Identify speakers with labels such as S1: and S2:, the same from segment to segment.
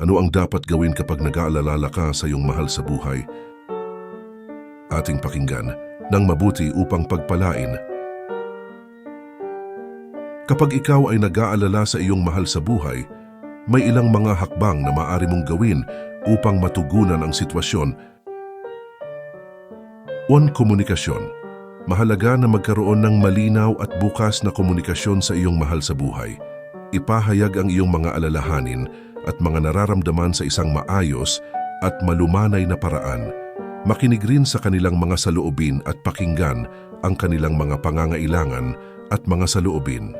S1: Ano ang dapat gawin kapag nag-aalala ka sa iyong mahal sa buhay? Ating pakinggan ng mabuti upang pagpalain. Kapag ikaw ay nag-aalala sa iyong mahal sa buhay, may ilang mga hakbang na maaari mong gawin upang matugunan ang sitwasyon. 1. Komunikasyon. Mahalaga na magkaroon ng malinaw at bukas na komunikasyon sa iyong mahal sa buhay. Ipahayag ang iyong mga alalahanin at mga nararamdaman sa isang maayos at malumanay na paraan. Makinig rin sa kanilang mga saloobin at pakinggan ang kanilang mga pangangailangan at mga saloobin.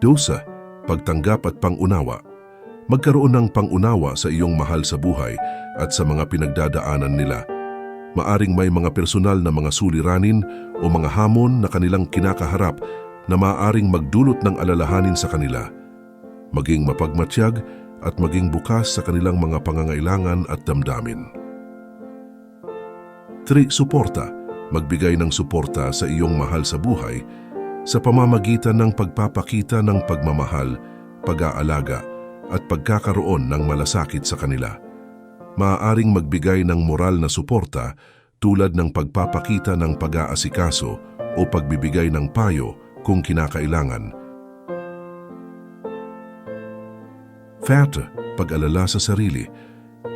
S1: Dosa, pagtanggap at pangunawa. Magkaroon ng pangunawa sa iyong mahal sa buhay at sa mga pinagdadaanan nila. Maaring may mga personal na mga suliranin o mga hamon na kanilang kinakaharap na maaring magdulot ng alalahanin sa kanila. Maging mapagmatsyag at maging bukas sa kanilang mga pangangailangan at damdamin. 3. Suporta. Magbigay ng suporta sa iyong mahal sa buhay sa pamamagitan ng pagpapakita ng pagmamahal, pag-aalaga at pagkakaroon ng malasakit sa kanila. Maaaring magbigay ng moral na suporta tulad ng pagpapakita ng pag-aasikaso o pagbibigay ng payo kung kinakailangan. Fat, pag-alala sa sarili.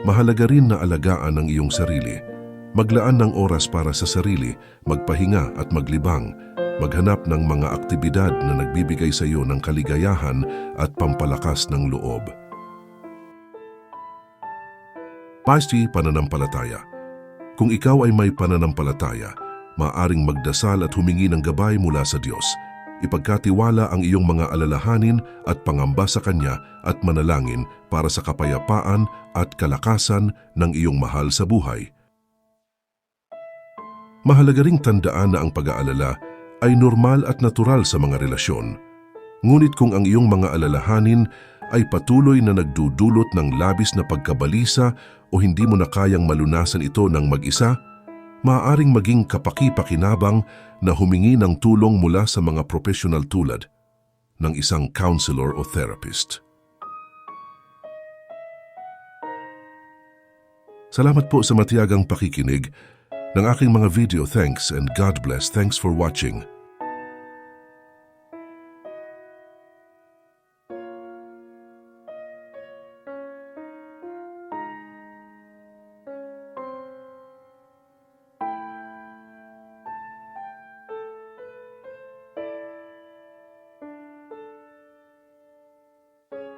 S1: Mahalaga rin na alagaan ang iyong sarili. Maglaan ng oras para sa sarili, magpahinga at maglibang. Maghanap ng mga aktibidad na nagbibigay sa iyo ng kaligayahan at pampalakas ng loob. Pasti pananampalataya. Kung ikaw ay may pananampalataya, maaring magdasal at humingi ng gabay mula sa Diyos. Ipagkatiwala ang iyong mga alalahanin at pangamba sa Kanya at manalangin para sa kapayapaan at kalakasan ng iyong mahal sa buhay. Mahalaga ring tandaan na ang pag-aalala ay normal at natural sa mga relasyon. Ngunit kung ang iyong mga alalahanin ay patuloy na nagdudulot ng labis na pagkabalisa o hindi mo na kayang malunasan ito ng mag-isa, maaaring maging kapaki-pakinabang na humingi ng tulong mula sa mga professional tulad ng isang counselor o therapist. Salamat po sa matiyagang pakikinig ng aking mga video. Thanks and God bless. Thanks for watching.